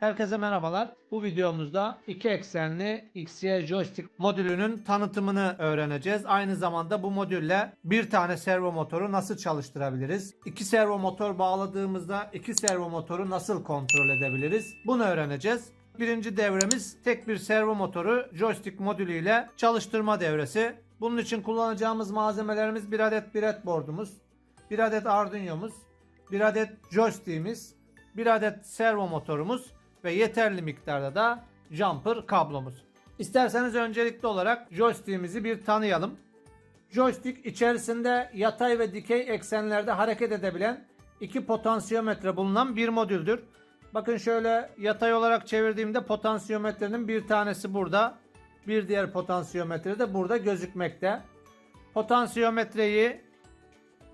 Herkese merhabalar. Bu videomuzda iki eksenli XY joystick modülünün tanıtımını öğreneceğiz. Aynı zamanda bu modülle bir tane servo motoru nasıl çalıştırabiliriz? İki servo motor bağladığımızda iki servo motoru nasıl kontrol edebiliriz? Bunu öğreneceğiz. Birinci devremiz tek bir servo motoru joystick modülüyle çalıştırma devresi. Bunun için kullanacağımız malzemelerimiz bir adet breadboard'umuz, bir adet Arduino'muz, bir adet joystick'imiz, bir adet servo motorumuz ve yeterli miktarda da jumper kablomuz. İsterseniz öncelikli olarak joystick'imizi bir tanıyalım. Joystick içerisinde yatay ve dikey eksenlerde hareket edebilen iki potansiyometre bulunan bir modüldür. Bakın şöyle yatay olarak çevirdiğimde potansiyometrenin bir tanesi burada. Bir diğer potansiyometre de burada gözükmekte. Potansiyometreyi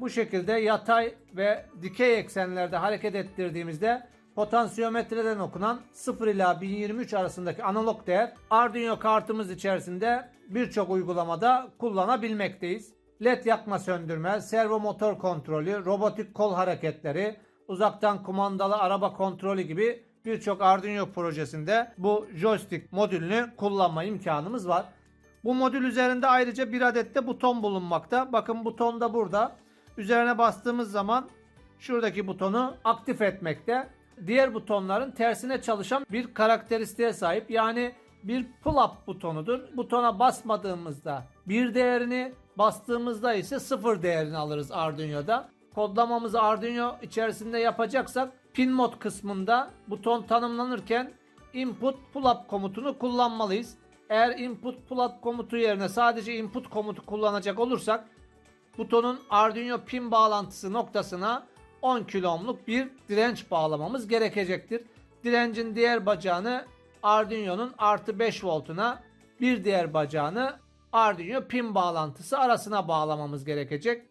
bu şekilde yatay ve dikey eksenlerde hareket ettirdiğimizde potansiyometreden okunan 0 ila 1023 arasındaki analog değer Arduino kartımız içerisinde birçok uygulamada kullanabilmekteyiz. LED yakma söndürme, servo motor kontrolü, robotik kol hareketleri, uzaktan kumandalı araba kontrolü gibi birçok Arduino projesinde bu joystick modülünü kullanma imkanımız var. Bu modül üzerinde ayrıca bir adet de buton bulunmakta. Bakın buton da burada. Üzerine bastığımız zaman şuradaki butonu aktif etmekte. Diğer butonların tersine çalışan bir karakteristiğe sahip. Yani bir pull-up butonudur. Butona basmadığımızda bir değerini, bastığımızda ise sıfır değerini alırız Arduino'da. Kodlamamızı Arduino içerisinde yapacaksak pin mod kısmında buton tanımlanırken input pull-up komutunu kullanmalıyız. Eğer input pull-up komutu yerine sadece input komutu kullanacak olursak butonun Arduino pin bağlantısı noktasına 10 kilo ohmluk bir direnç bağlamamız gerekecektir. Direncin diğer bacağını Arduino'nun artı 5 voltuna bir diğer bacağını Arduino pin bağlantısı arasına bağlamamız gerekecek.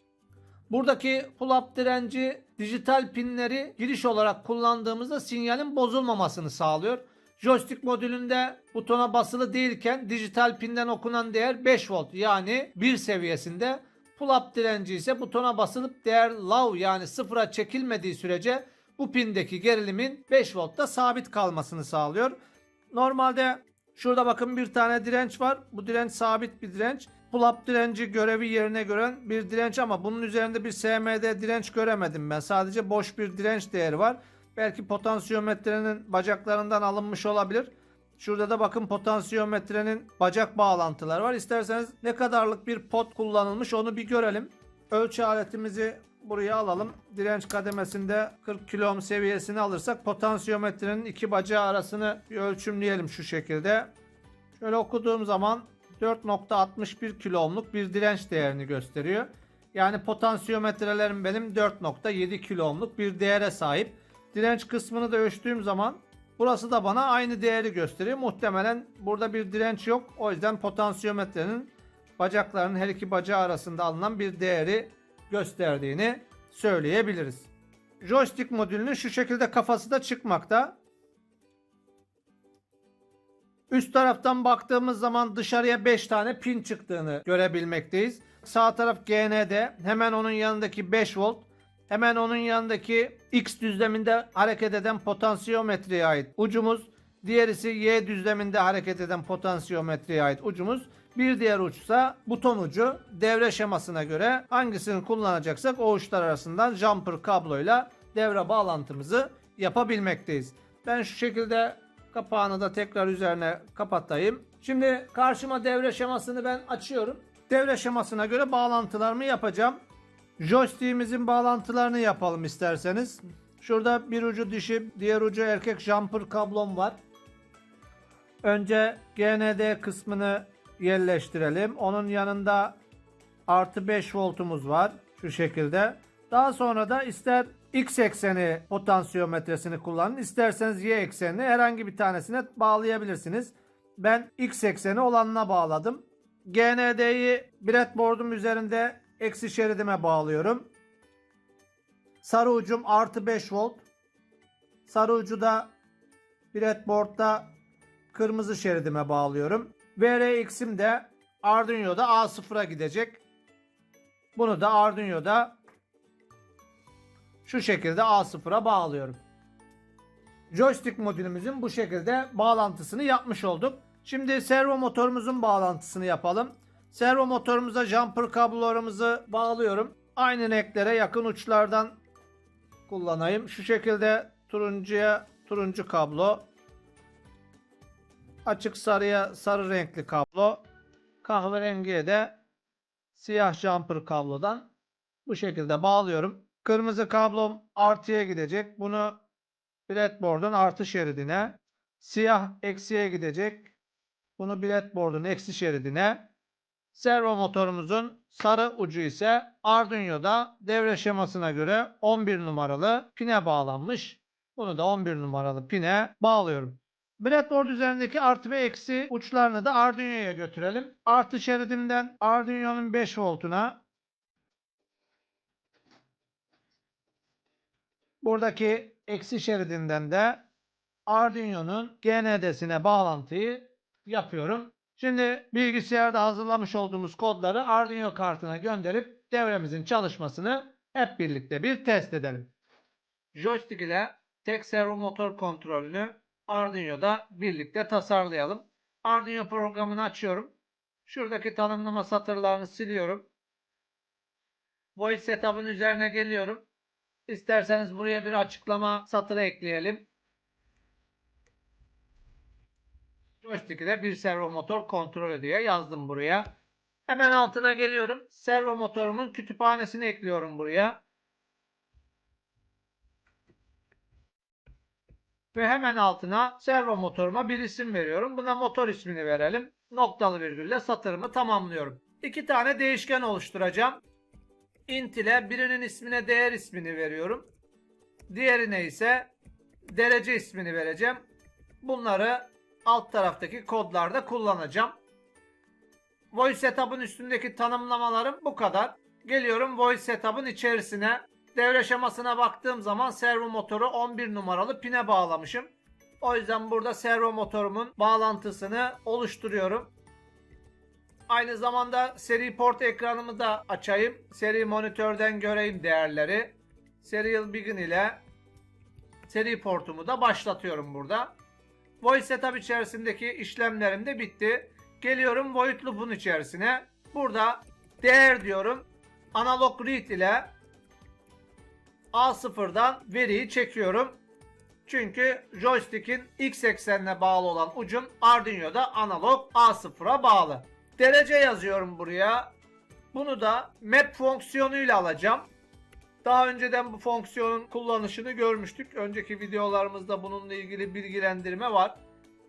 Buradaki pull-up direnci dijital pinleri giriş olarak kullandığımızda sinyalin bozulmamasını sağlıyor. Joystick modülünde butona basılı değilken dijital pinden okunan değer 5 volt yani 1 seviyesinde. Pull-up direnci ise butona basılıp değer low yani sıfıra çekilmediği sürece bu pindeki gerilimin 5 voltta sabit kalmasını sağlıyor. Normalde şurada bakın bir tane direnç var. Bu direnç sabit bir direnç. Pull-up direnci görevi yerine gören bir direnç ama bunun üzerinde bir SMD direnç göremedim ben. Sadece boş bir direnç değeri var. Belki potansiyometrenin bacaklarından alınmış olabilir. Şurada da bakın potansiyometrenin bacak bağlantıları var. İsterseniz ne kadarlık bir pot kullanılmış onu bir görelim. Ölçü aletimizi buraya alalım. Direnç kademesinde 40 kilo ohm seviyesini alırsak potansiyometrenin iki bacağı arasını bir ölçümleyelim şu şekilde. Şöyle okuduğum zaman 4.61 kilo ohmluk bir direnç değerini gösteriyor. Yani potansiyometrelerim benim 4.7 kilo ohmluk bir değere sahip. Direnç kısmını da ölçtüğüm zaman burası da bana aynı değeri gösteriyor. Muhtemelen burada bir direnç yok. O yüzden potansiyometrenin bacaklarının her iki bacağı arasında alınan bir değeri gösterdiğini söyleyebiliriz. Joystick modülünün şu şekilde kafası da çıkmakta. Üst taraftan baktığımız zaman dışarıya 5 tane pin çıktığını görebilmekteyiz. Sağ taraf GND, hemen onun yanındaki 5 volt, hemen onun yanındaki X düzleminde hareket eden potansiyometreye ait ucumuz, diğerisi Y düzleminde hareket eden potansiyometreye ait ucumuz. Bir diğer uçsa buton ucu devre şemasına göre hangisini kullanacaksak o uçlar arasından jumper kabloyla devre bağlantımızı yapabilmekteyiz. Ben şu şekilde kapağını da tekrar üzerine kapatayım. Şimdi karşıma devre şemasını ben açıyorum. Devre şemasına göre bağlantılarımı yapacağım. Joystick'imizin bağlantılarını yapalım isterseniz. Şurada bir ucu dişi, diğer ucu erkek jumper kablom var. Önce GND kısmını yerleştirelim. Onun yanında artı 5 voltumuz var. Şu şekilde. Daha sonra da ister X ekseni potansiyometresini kullanın. isterseniz Y eksenini herhangi bir tanesine bağlayabilirsiniz. Ben X ekseni olanına bağladım. GND'yi breadboard'um üzerinde eksi şeridime bağlıyorum. Sarı ucum artı 5 volt. Sarı ucu da breadboard'da kırmızı şeridime bağlıyorum. VRX'im de Arduino'da A0'a gidecek. Bunu da Arduino'da şu şekilde A0'a bağlıyorum. joystick modülümüzün bu şekilde bağlantısını yapmış olduk. Şimdi servo motorumuzun bağlantısını yapalım. Servo motorumuza jumper kablolarımızı bağlıyorum. Aynı renklere yakın uçlardan kullanayım. Şu şekilde turuncuya turuncu kablo. Açık sarıya sarı renkli kablo. Kahverengiye de siyah jumper kablodan bu şekilde bağlıyorum. Kırmızı kablom artıya gidecek. Bunu breadboard'un artı şeridine. Siyah eksiye gidecek. Bunu breadboard'un eksi şeridine. Servo motorumuzun sarı ucu ise Arduino'da devre şemasına göre 11 numaralı pine bağlanmış. Bunu da 11 numaralı pine bağlıyorum. Breadboard üzerindeki artı ve eksi uçlarını da Arduino'ya götürelim. Artı şeridimden Arduino'nun 5 voltuna buradaki eksi şeridinden de Arduino'nun GND'sine bağlantıyı yapıyorum. Şimdi bilgisayarda hazırlamış olduğumuz kodları Arduino kartına gönderip devremizin çalışmasını hep birlikte bir test edelim. Joystick ile tek servo motor kontrolünü Arduino'da birlikte tasarlayalım. Arduino programını açıyorum. Şuradaki tanımlama satırlarını siliyorum. Voice setup'ın üzerine geliyorum. İsterseniz buraya bir açıklama satırı ekleyelim. Joystick ile bir servo motor kontrolü diye yazdım buraya. Hemen altına geliyorum. Servo motorumun kütüphanesini ekliyorum buraya. Ve hemen altına servo motoruma bir isim veriyorum. Buna motor ismini verelim. Noktalı virgülle satırımı tamamlıyorum. İki tane değişken oluşturacağım. int ile birinin ismine değer ismini veriyorum. Diğerine ise derece ismini vereceğim. Bunları alt taraftaki kodlarda kullanacağım. Voice Setup'ın üstündeki tanımlamalarım bu kadar. Geliyorum Voice Setup'ın içerisine. Devre şemasına baktığım zaman servo motoru 11 numaralı pine bağlamışım. O yüzden burada servo motorumun bağlantısını oluşturuyorum. Aynı zamanda seri port ekranımı da açayım. Seri monitörden göreyim değerleri. Serial Begin ile seri portumu da başlatıyorum burada. Voice Setup içerisindeki işlemlerim de bitti. Geliyorum Void Loop'un içerisine. Burada değer diyorum. Analog read ile A0'dan veriyi çekiyorum. Çünkü joystick'in X eksenine bağlı olan ucum Arduino'da analog A0'a bağlı. Derece yazıyorum buraya. Bunu da map fonksiyonuyla alacağım. Daha önceden bu fonksiyonun kullanışını görmüştük. Önceki videolarımızda bununla ilgili bilgilendirme var.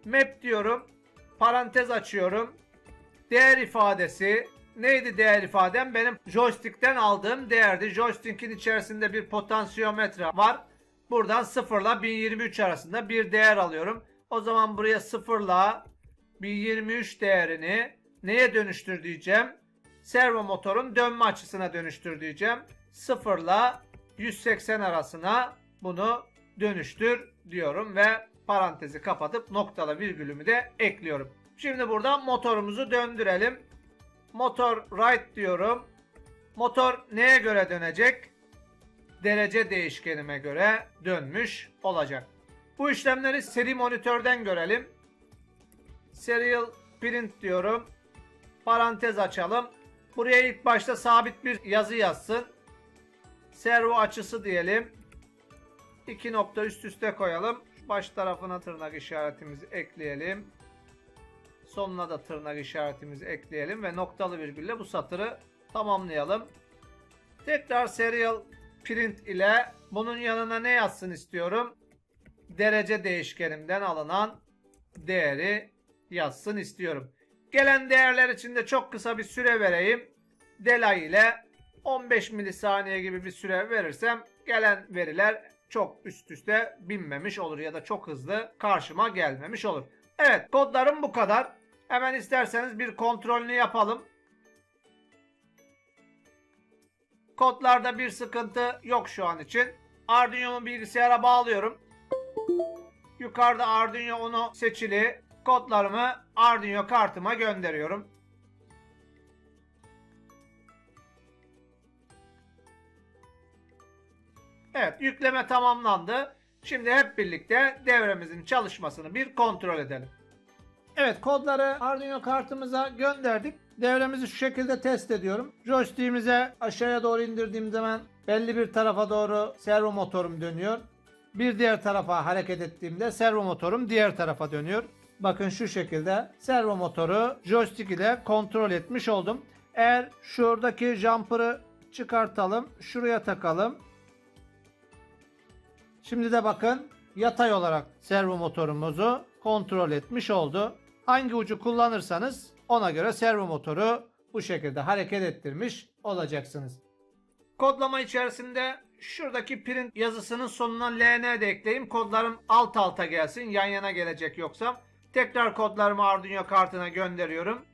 Map diyorum. Parantez açıyorum. Değer ifadesi. Neydi değer ifadem? Benim joystick'ten aldığım değerdi. Joystick'in içerisinde bir potansiyometre var. Buradan 0 ile 1023 arasında bir değer alıyorum. O zaman buraya 0 ile 1023 değerini neye dönüştür diyeceğim? Servo motorun dönme açısına dönüştür diyeceğim. 0 ile 180 arasına bunu dönüştür diyorum ve parantezi kapatıp noktalı virgülümü de ekliyorum. Şimdi burada motorumuzu döndürelim. Motor right diyorum. Motor neye göre dönecek? Derece değişkenime göre dönmüş olacak. Bu işlemleri seri monitörden görelim. Serial print diyorum. Parantez açalım. Buraya ilk başta sabit bir yazı yazsın. Servo açısı diyelim. İki nokta üst üste koyalım. Baş tarafına tırnak işaretimizi ekleyelim. Sonuna da tırnak işaretimizi ekleyelim ve noktalı virgülle bu satırı tamamlayalım. Tekrar serial print ile bunun yanına ne yazsın istiyorum? Derece değişkenimden alınan değeri yazsın istiyorum. Gelen değerler için de çok kısa bir süre vereyim. Delay ile 15 milisaniye gibi bir süre verirsem gelen veriler çok üst üste binmemiş olur ya da çok hızlı karşıma gelmemiş olur. Evet kodlarım bu kadar. Hemen isterseniz bir kontrolünü yapalım. Kodlarda bir sıkıntı yok şu an için. Arduino'mu bilgisayara bağlıyorum. Yukarıda Arduino onu seçili. Kodlarımı Arduino kartıma gönderiyorum. Evet yükleme tamamlandı. Şimdi hep birlikte devremizin çalışmasını bir kontrol edelim. Evet kodları Arduino kartımıza gönderdik. Devremizi şu şekilde test ediyorum. Joystick'imize aşağıya doğru indirdiğim zaman belli bir tarafa doğru servo motorum dönüyor. Bir diğer tarafa hareket ettiğimde servo motorum diğer tarafa dönüyor. Bakın şu şekilde servo motoru joystick ile kontrol etmiş oldum. Eğer şuradaki jumper'ı çıkartalım, şuraya takalım. Şimdi de bakın yatay olarak servo motorumuzu kontrol etmiş oldu. Hangi ucu kullanırsanız ona göre servo motoru bu şekilde hareket ettirmiş olacaksınız. Kodlama içerisinde şuradaki print yazısının sonuna LN de ekleyeyim. Kodlarım alt alta gelsin. Yan yana gelecek yoksa. Tekrar kodlarımı Arduino kartına gönderiyorum.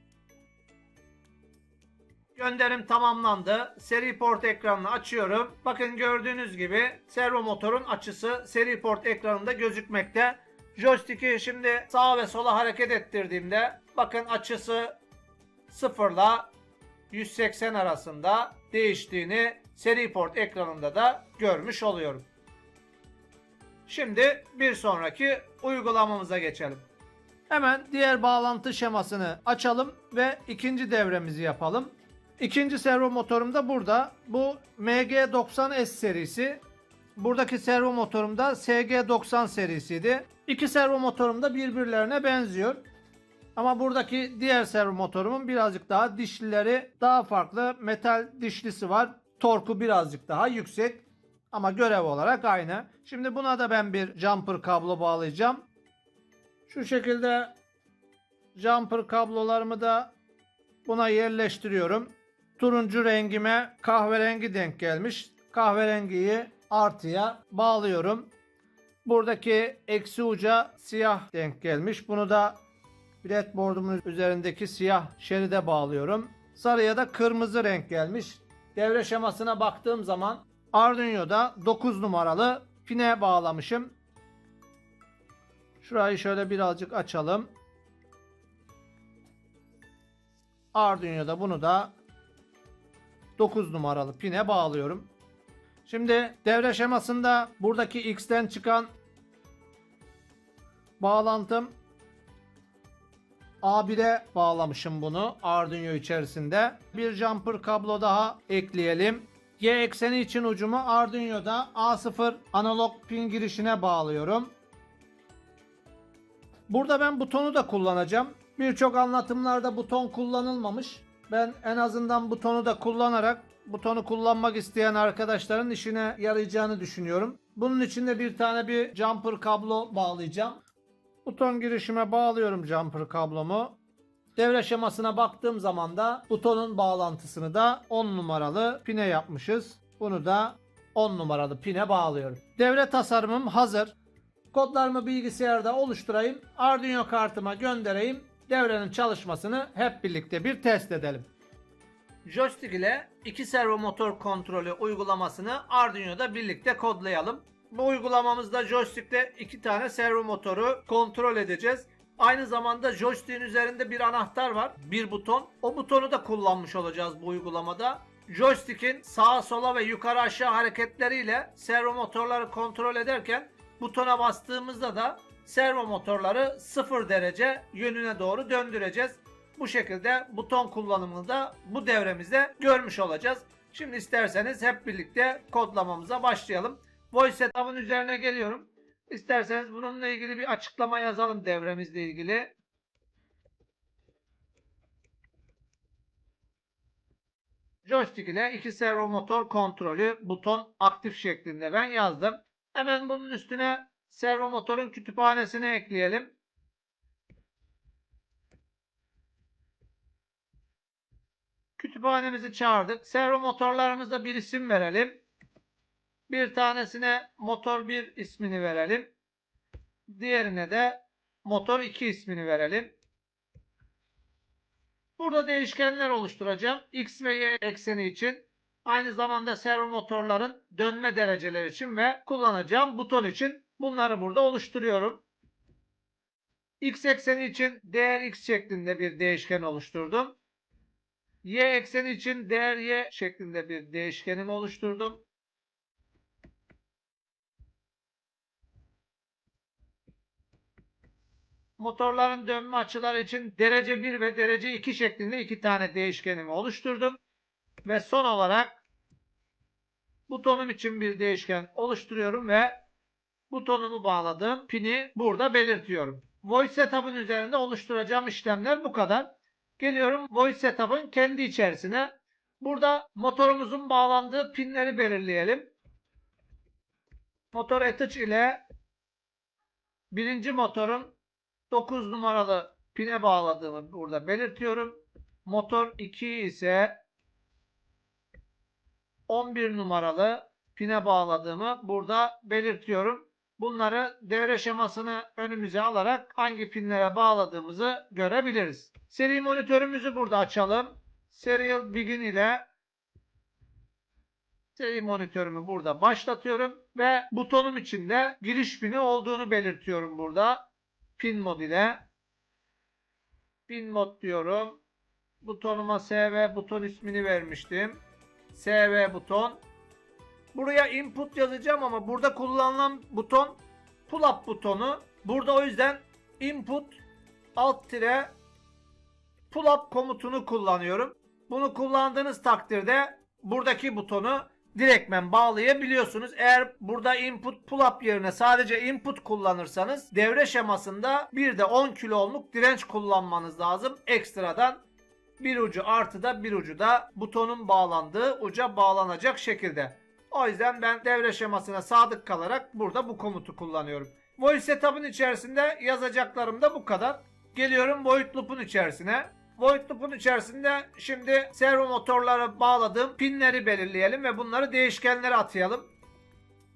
Gönderim tamamlandı. Seri port ekranını açıyorum. Bakın gördüğünüz gibi servo motorun açısı seri port ekranında gözükmekte. Joystick'i şimdi sağa ve sola hareket ettirdiğimde bakın açısı 0 ile 180 arasında değiştiğini seri port ekranında da görmüş oluyorum. Şimdi bir sonraki uygulamamıza geçelim. Hemen diğer bağlantı şemasını açalım ve ikinci devremizi yapalım. İkinci servo motorum da burada. Bu MG90S serisi. Buradaki servo motorum da SG90 serisiydi. İki servo motorum da birbirlerine benziyor. Ama buradaki diğer servo motorumun birazcık daha dişlileri daha farklı. Metal dişlisi var. Torku birazcık daha yüksek. Ama görev olarak aynı. Şimdi buna da ben bir jumper kablo bağlayacağım. Şu şekilde jumper kablolarımı da buna yerleştiriyorum. Turuncu rengime kahverengi denk gelmiş. Kahverengiyi artıya bağlıyorum. Buradaki eksi uca siyah denk gelmiş. Bunu da breadboard'umun üzerindeki siyah şeride bağlıyorum. Sarıya da kırmızı renk gelmiş. Devre şemasına baktığım zaman Arduino'da 9 numaralı pine bağlamışım. Şurayı şöyle birazcık açalım. Arduino'da bunu da 9 numaralı pine bağlıyorum. Şimdi devre şemasında buradaki X'ten çıkan bağlantım A1'e bağlamışım bunu Arduino içerisinde. Bir jumper kablo daha ekleyelim. Y ekseni için ucumu Arduino'da A0 analog pin girişine bağlıyorum. Burada ben butonu da kullanacağım. Birçok anlatımlarda buton kullanılmamış. Ben en azından butonu da kullanarak butonu kullanmak isteyen arkadaşların işine yarayacağını düşünüyorum. Bunun için de bir tane bir jumper kablo bağlayacağım. Buton girişime bağlıyorum jumper kablomu. Devre şemasına baktığım zaman da butonun bağlantısını da 10 numaralı pine yapmışız. Bunu da 10 numaralı pine bağlıyorum. Devre tasarımım hazır. Kodlarımı bilgisayarda oluşturayım. Arduino kartıma göndereyim. Devrenin çalışmasını hep birlikte bir test edelim. Joystick ile iki servo motor kontrolü uygulamasını Arduino'da birlikte kodlayalım. Bu uygulamamızda joystick'te iki tane servo motoru kontrol edeceğiz. Aynı zamanda joystick'in üzerinde bir anahtar var. Bir buton. O butonu da kullanmış olacağız bu uygulamada. Joystick'in sağa sola ve yukarı aşağı hareketleriyle servo motorları kontrol ederken butona bastığımızda da servo motorları 0 derece yönüne doğru döndüreceğiz. Bu şekilde buton kullanımını da bu devremizde görmüş olacağız. Şimdi isterseniz hep birlikte kodlamamıza başlayalım. Voice setup'ın üzerine geliyorum. İsterseniz bununla ilgili bir açıklama yazalım devremizle ilgili. Joystick ile iki servo motor kontrolü buton aktif şeklinde ben yazdım. Hemen bunun üstüne servo motorun kütüphanesini ekleyelim. Kütüphanemizi çağırdık. Servo motorlarımıza bir isim verelim. Bir tanesine motor 1 ismini verelim. Diğerine de motor 2 ismini verelim. Burada değişkenler oluşturacağım. X ve Y ekseni için. Aynı zamanda servo motorların dönme dereceleri için ve kullanacağım buton için bunları burada oluşturuyorum. X ekseni için değer X şeklinde bir değişken oluşturdum. Y ekseni için değer Y şeklinde bir değişkenimi oluşturdum. motorların dönme açıları için derece 1 ve derece 2 şeklinde iki tane değişkenimi oluşturdum. Ve son olarak butonum için bir değişken oluşturuyorum ve butonumu bağladığım pini burada belirtiyorum. Voice Setup'ın üzerinde oluşturacağım işlemler bu kadar. Geliyorum Voice Setup'ın kendi içerisine. Burada motorumuzun bağlandığı pinleri belirleyelim. Motor attach ile birinci motorun 9 numaralı pine bağladığımı burada belirtiyorum. Motor 2 ise 11 numaralı pine bağladığımı burada belirtiyorum. Bunları devre şemasını önümüze alarak hangi pinlere bağladığımızı görebiliriz. Seri monitörümüzü burada açalım. Serial Begin ile seri monitörümü burada başlatıyorum ve butonum içinde giriş pini olduğunu belirtiyorum burada. Pin mod ile pin mod diyorum. Butonuma SV buton ismini vermiştim. SV buton. Buraya input yazacağım ama burada kullanılan buton pull up butonu. Burada o yüzden input alt tire pull up komutunu kullanıyorum. Bunu kullandığınız takdirde buradaki butonu direktmen bağlayabiliyorsunuz. Eğer burada input pull up yerine sadece input kullanırsanız devre şemasında bir de 10 kilo ohmluk direnç kullanmanız lazım. Ekstradan bir ucu artıda bir ucu da butonun bağlandığı uca bağlanacak şekilde. O yüzden ben devre şemasına sadık kalarak burada bu komutu kullanıyorum. Voice setup'ın içerisinde yazacaklarım da bu kadar. Geliyorum void loop'un içerisine. Void loop'un içerisinde şimdi servo motorları bağladığım pinleri belirleyelim ve bunları değişkenlere atayalım.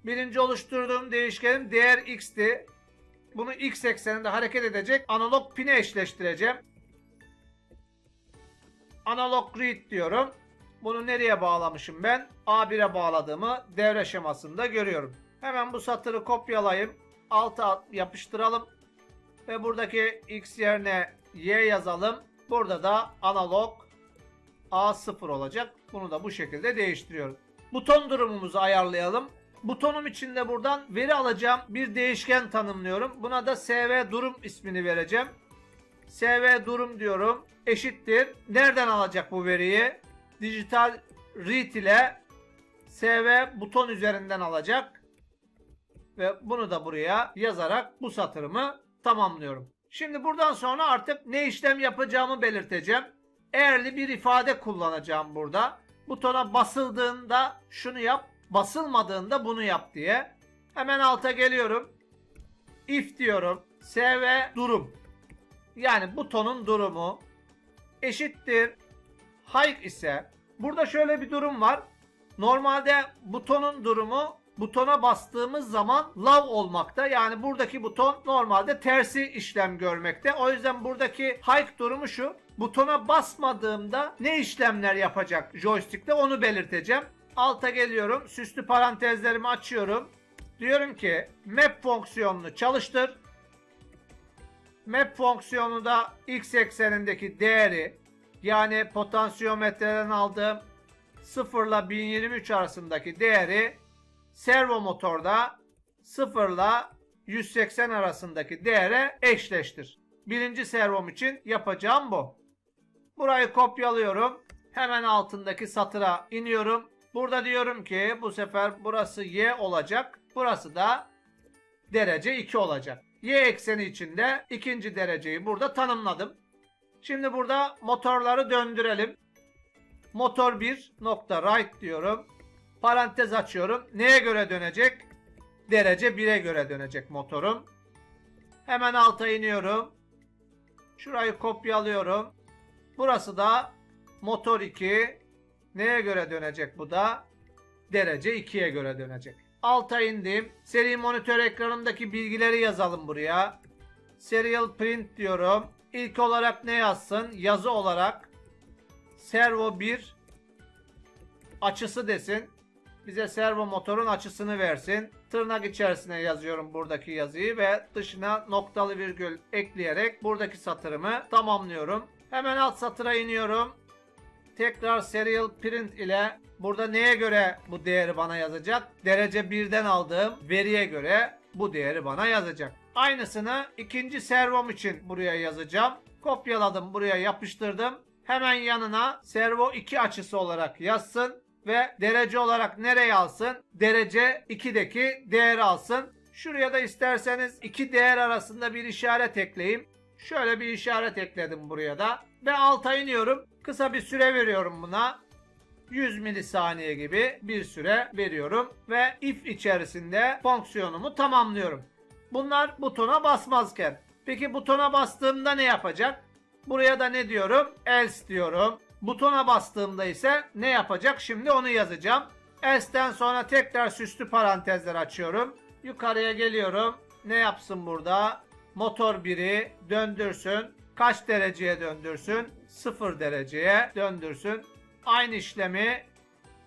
Birinci oluşturduğum değişkenim değer x'ti. Bunu x ekseninde hareket edecek analog pine eşleştireceğim. Analog read diyorum. Bunu nereye bağlamışım ben? A1'e bağladığımı devre şemasında görüyorum. Hemen bu satırı kopyalayayım. Alta yapıştıralım. Ve buradaki x yerine y yazalım. Burada da analog A0 olacak. Bunu da bu şekilde değiştiriyorum. Buton durumumuzu ayarlayalım. Butonum içinde buradan veri alacağım bir değişken tanımlıyorum. Buna da SV durum ismini vereceğim. SV durum diyorum. Eşittir. Nereden alacak bu veriyi? Digital read ile SV buton üzerinden alacak. Ve bunu da buraya yazarak bu satırımı tamamlıyorum. Şimdi buradan sonra artık ne işlem yapacağımı belirteceğim. Eğerli bir ifade kullanacağım burada. Butona basıldığında şunu yap, basılmadığında bunu yap diye. Hemen alta geliyorum. If diyorum. SV durum. Yani butonun durumu eşittir high ise burada şöyle bir durum var. Normalde butonun durumu butona bastığımız zaman low olmakta. Yani buradaki buton normalde tersi işlem görmekte. O yüzden buradaki high durumu şu. Butona basmadığımda ne işlemler yapacak joystick'te onu belirteceğim. Alta geliyorum. Süslü parantezlerimi açıyorum. Diyorum ki map fonksiyonunu çalıştır. Map fonksiyonu da x eksenindeki değeri yani potansiyometreden aldığım 0 ile 1023 arasındaki değeri servo motorda 0 ile 180 arasındaki değere eşleştir. Birinci servom için yapacağım bu. Burayı kopyalıyorum. Hemen altındaki satıra iniyorum. Burada diyorum ki bu sefer burası y olacak. Burası da derece 2 olacak. Y ekseni içinde ikinci dereceyi burada tanımladım. Şimdi burada motorları döndürelim. Motor 1 nokta right diyorum. Parantez açıyorum. Neye göre dönecek? Derece 1'e göre dönecek motorum. Hemen alta iniyorum. Şurayı kopyalıyorum. Burası da motor 2. Neye göre dönecek bu da? Derece 2'ye göre dönecek. Alta indim. Seri monitör ekranımdaki bilgileri yazalım buraya. Serial print diyorum. İlk olarak ne yazsın? Yazı olarak servo 1 açısı desin. Bize servo motorun açısını versin. Tırnak içerisine yazıyorum buradaki yazıyı ve dışına noktalı virgül ekleyerek buradaki satırımı tamamlıyorum. Hemen alt satıra iniyorum. Tekrar serial print ile burada neye göre bu değeri bana yazacak? Derece 1'den aldığım veriye göre bu değeri bana yazacak. Aynısını ikinci servom için buraya yazacağım. Kopyaladım buraya yapıştırdım. Hemen yanına servo 2 açısı olarak yazsın ve derece olarak nereye alsın? Derece 2'deki değeri alsın. Şuraya da isterseniz iki değer arasında bir işaret ekleyeyim. Şöyle bir işaret ekledim buraya da. Ve alta iniyorum. Kısa bir süre veriyorum buna. 100 milisaniye gibi bir süre veriyorum ve if içerisinde fonksiyonumu tamamlıyorum. Bunlar butona basmazken. Peki butona bastığımda ne yapacak? Buraya da ne diyorum? Else diyorum. Butona bastığımda ise ne yapacak? Şimdi onu yazacağım. Else'den sonra tekrar süslü parantezler açıyorum. Yukarıya geliyorum. Ne yapsın burada? Motor 1'i döndürsün. Kaç dereceye döndürsün? 0 dereceye döndürsün. Aynı işlemi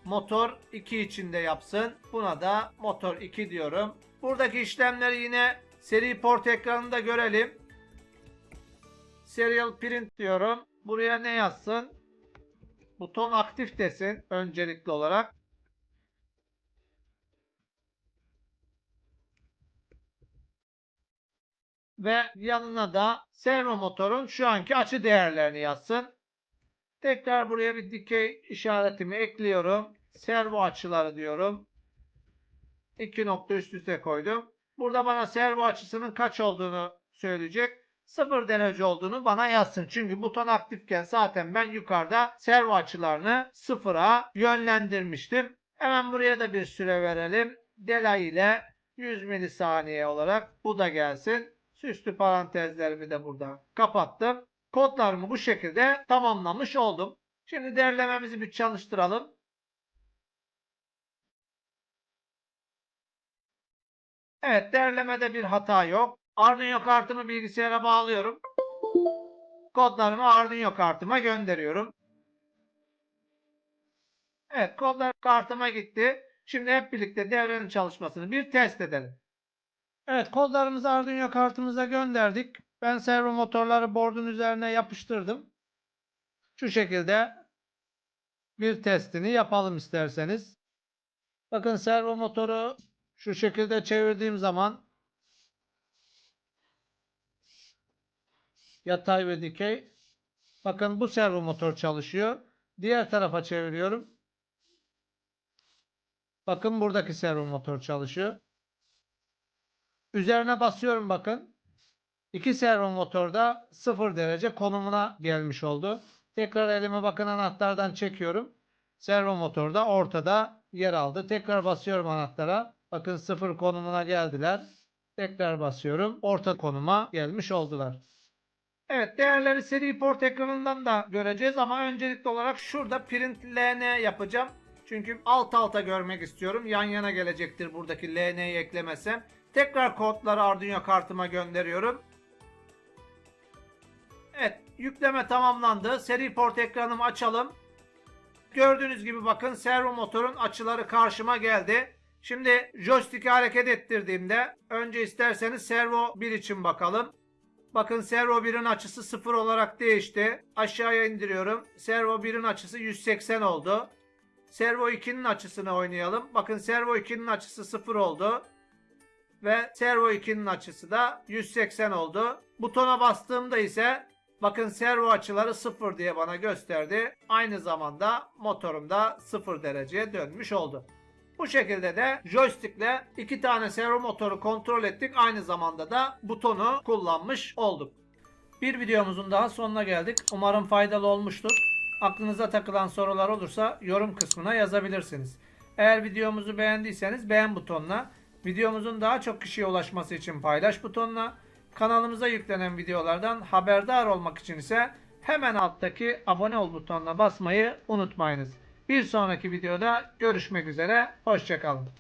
motor 2 içinde yapsın. Buna da motor 2 diyorum. Buradaki işlemleri yine seri port ekranında görelim. Serial print diyorum. Buraya ne yazsın? Buton aktif desin öncelikli olarak. Ve yanına da servo motorun şu anki açı değerlerini yazsın. Tekrar buraya bir dikey işaretimi ekliyorum. Servo açıları diyorum. İki nokta üst üste koydum. Burada bana servo açısının kaç olduğunu söyleyecek. 0 derece olduğunu bana yazsın. Çünkü buton aktifken zaten ben yukarıda servo açılarını sıfıra yönlendirmiştim. Hemen buraya da bir süre verelim. Delay ile 100 milisaniye olarak bu da gelsin. Süslü parantezlerimi de burada kapattım. Kodlarımı bu şekilde tamamlamış oldum. Şimdi derlememizi bir çalıştıralım. Evet derlemede bir hata yok. Arduino kartımı bilgisayara bağlıyorum. Kodlarımı Arduino kartıma gönderiyorum. Evet kodlar kartıma gitti. Şimdi hep birlikte devrenin çalışmasını bir test edelim. Evet kodlarımızı Arduino kartımıza gönderdik. Ben servo motorları board'un üzerine yapıştırdım. Şu şekilde bir testini yapalım isterseniz. Bakın servo motoru şu şekilde çevirdiğim zaman yatay ve dikey. Bakın bu servo motor çalışıyor. Diğer tarafa çeviriyorum. Bakın buradaki servo motor çalışıyor. Üzerine basıyorum bakın. İki servo motorda 0 derece konumuna gelmiş oldu. Tekrar elime bakın anahtardan çekiyorum. Servo motorda ortada yer aldı. Tekrar basıyorum anahtara. Bakın 0 konumuna geldiler. Tekrar basıyorum. Orta konuma gelmiş oldular. Evet değerleri seri port ekranından da göreceğiz ama öncelikli olarak şurada print LN yapacağım. Çünkü alt alta görmek istiyorum. Yan yana gelecektir buradaki LN'yi eklemesem. Tekrar kodları Arduino kartıma gönderiyorum. Yükleme tamamlandı. Seri port ekranımı açalım. Gördüğünüz gibi bakın servo motorun açıları karşıma geldi. Şimdi joystick'i hareket ettirdiğimde önce isterseniz servo 1 için bakalım. Bakın servo 1'in açısı 0 olarak değişti. Aşağıya indiriyorum. Servo 1'in açısı 180 oldu. Servo 2'nin açısını oynayalım. Bakın servo 2'nin açısı 0 oldu. Ve servo 2'nin açısı da 180 oldu. Butona bastığımda ise bakın servo açıları 0 diye bana gösterdi. Aynı zamanda motorum da 0 dereceye dönmüş oldu. Bu şekilde de joystickle iki tane servo motoru kontrol ettik. Aynı zamanda da butonu kullanmış olduk. Bir videomuzun daha sonuna geldik. Umarım faydalı olmuştur. Aklınıza takılan sorular olursa yorum kısmına yazabilirsiniz. Eğer videomuzu beğendiyseniz beğen butonuna, videomuzun daha çok kişiye ulaşması için paylaş butonuna, kanalımıza yüklenen videolardan haberdar olmak için ise hemen alttaki abone ol butonuna basmayı unutmayınız. Bir sonraki videoda görüşmek üzere, hoşçakalın.